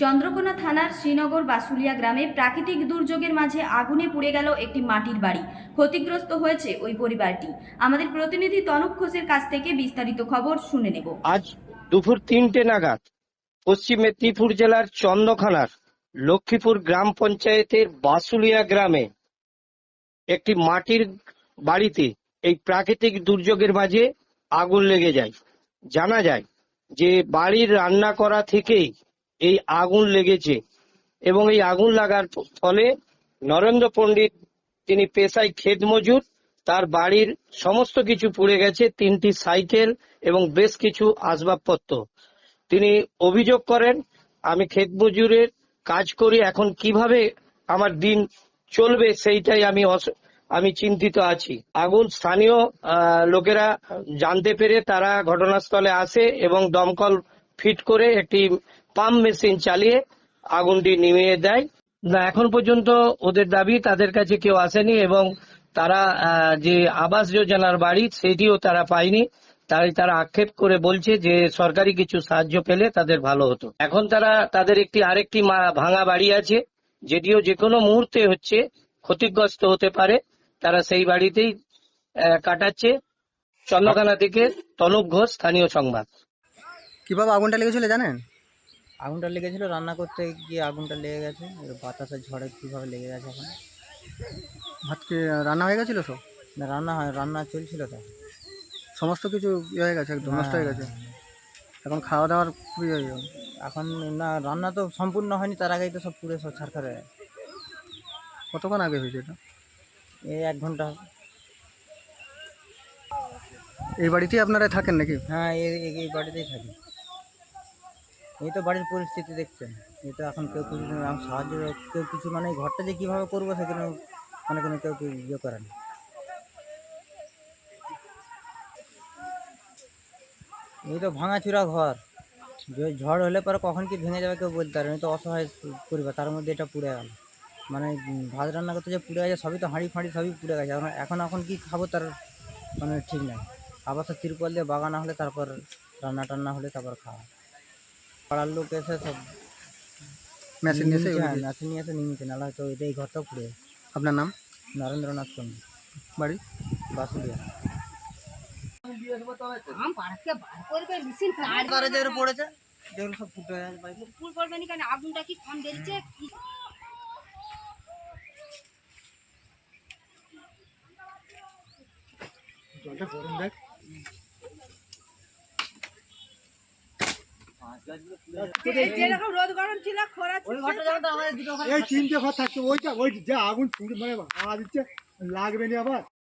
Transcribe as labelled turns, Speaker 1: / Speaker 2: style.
Speaker 1: চন্দ্রকোনা থানার শ্রীনগর বাসুলিয়া গ্রামে প্রাকৃতিক দুর্যোগের মাঝে আগুনে পুড়ে গেল একটি মাটির বাড়ি। ক্ষতিগ্রস্ত হয়েছে ওই পরিবারটি। আমাদের প্রতিনিধি তনক ঘোষের কাছ থেকে বিস্তারিত খবর শুনে নেব।
Speaker 2: আজ দুপুর তিনটে নাগাদ পশ্চিম মেদিনীপুর জেলার চন্দ্রখানার লক্ষ্মীপুর গ্রাম পঞ্চায়েতের বাসুলিয়া গ্রামে একটি মাটির বাড়িতে এই প্রাকৃতিক দুর্যোগের মাঝে আগুন লেগে যায়। জানা যায় যে বাড়ির রান্না করা থেকেই এই আগুন লেগেছে। এবং এই আগুন লাগার ফলে নরেন্দ্র পণ্ডিত তিনি পেশায় ক্ষেত মজুর, তার বাড়ির সমস্ত কিছু পুড়ে গেছে, তিনটি সাইকেল এবং বেশ কিছু আসবাবপত্র। তিনি অভিযোগ করেন, আমি ক্ষেত মজুরের কাজ করি, এখন কীভাবে আমার দিন চলবে সেইটাই আমি আমি চিন্তিত আছি। আগুন স্থানীয় লোকেরা জানতে পেরে তারা ঘটনাস্থলে আসে এবং দমকল ফিট করে একটি পাম্প মেশিন চালিয়ে আগুনটি নিভিয়ে দেয়। না, এখন পর্যন্ত ওদের দাবি তাদের কাছে কেউ আসেনি এবং তারা যে আবাস যোজনার বাড়ি সেটিও তারা পায়নি। তাই তারা আক্ষেপ করে বলছে যে সরকারি কিছু সাহায্য পেলে তাদের ভালো হতো। এখন তারা তাদের একটি আরেকটি ভাঙা বাড়ি আছে যেটিও যে কোনো মুহূর্তে হচ্ছে ক্ষতিগ্রস্ত হতে পারে। তারা সেই বাড়িতেই কাটাচ্ছে। চন্দ্রকানা থেকে তনুপ ঘোষ স্থানীয় সংবাদ।
Speaker 3: কীভাবে আগুনটা লেগেছিল জানেন?
Speaker 4: আগুনটা লেগেছিল রান্না করতে গিয়ে আগুনটা লেগে গেছে। এবার বাতাসের ঝড়ে কীভাবে লেগে গেছে এখন?
Speaker 3: ভাত কি রান্না হয়ে গেছিল সব?
Speaker 4: না রান্না হয় রান্না চলছিল তো।
Speaker 3: সমস্ত কিছু ইয়ে হয়ে গেছে একদম নষ্ট হয়ে গেছে। এখন খাওয়া দাওয়ার খুবই হয়ে
Speaker 4: এখন না রান্না তো সম্পূর্ণ হয়নি তার আগেই তো সব পুড়ে সব হয়ে গেছে।
Speaker 3: কতক্ষণ আগে হয়েছে এটা?
Speaker 4: এই এক ঘণ্টা
Speaker 3: এই বাড়িতেই আপনারা থাকেন নাকি?
Speaker 4: হ্যাঁ এই বাড়িতেই থাকি। এই তো বাড়ির পরিস্থিতি দেখছেন। এই তো এখন কেউ কিছু সাহায্য কেউ কিছু মানে ঘরটা যে কীভাবে করব সেখানে মানে কোনো কেউ কেউ ইয়ে করে না। এই তো ভাঙাচুরা ঘর। ঝড় হলে পরে কখন কি ভেঙে যাবে কেউ বলতে পারে না। তো অসহায় পরিবার তার মধ্যে এটা পুড়ে গেল। মানে ভাত রান্না করতে যে পুড়ে গেছে সবই তো হাঁড়ি ফাঁড়ি সবই পুড়ে গেছে। এখন এখন এখন কি খাব তার মানে ঠিক নাই। আবার তো তিরপল দিয়ে বাগানা হলে তারপর রান্না টান্না হলে তারপর খাওয়া। পাড়ার লোক এসে সব
Speaker 3: মেশিন এসে
Speaker 4: হ্যাঁ, মেশিন নিয়ে এসে নিয়েছে নাহলে হয়তো এটা এই ঘরটাও পুড়ে
Speaker 3: আপনার নাম?
Speaker 4: নরেন্দ্রনাথ পণ্ডিত
Speaker 3: বাড়ি?
Speaker 4: বাসুলিয়া
Speaker 3: পড়েছে যেগুলো সব ফুটে
Speaker 1: ফুল করবে না কেন? আগুনটা কি কম বেরিয়েছে
Speaker 3: জলটা গরম দেখ।
Speaker 5: রোদ গরম ছিল খরা ছিল
Speaker 3: এই তিনটে ঘর থাকছে ওইটা ওই যে আগুন মানে হাওয়া দিচ্ছে লাগবে না আবার।